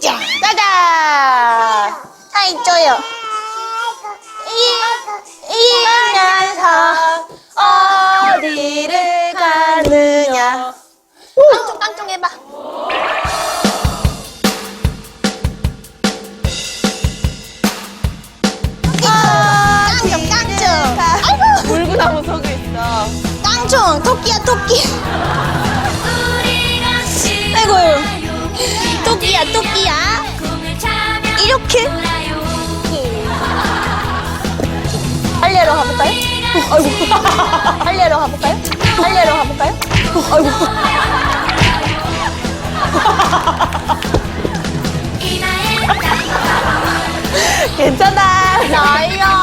자, 따다! 다 있죠요. 이면서 어디를 가느냐. 깡총, 깡총 해봐. 토끼야 토끼 아이고 토끼야 토끼야 이렇게 할래로 가볼까요? 아이고 할래로 가볼까요? 할래로 가볼까요? 아이고 괜찮아. 나이야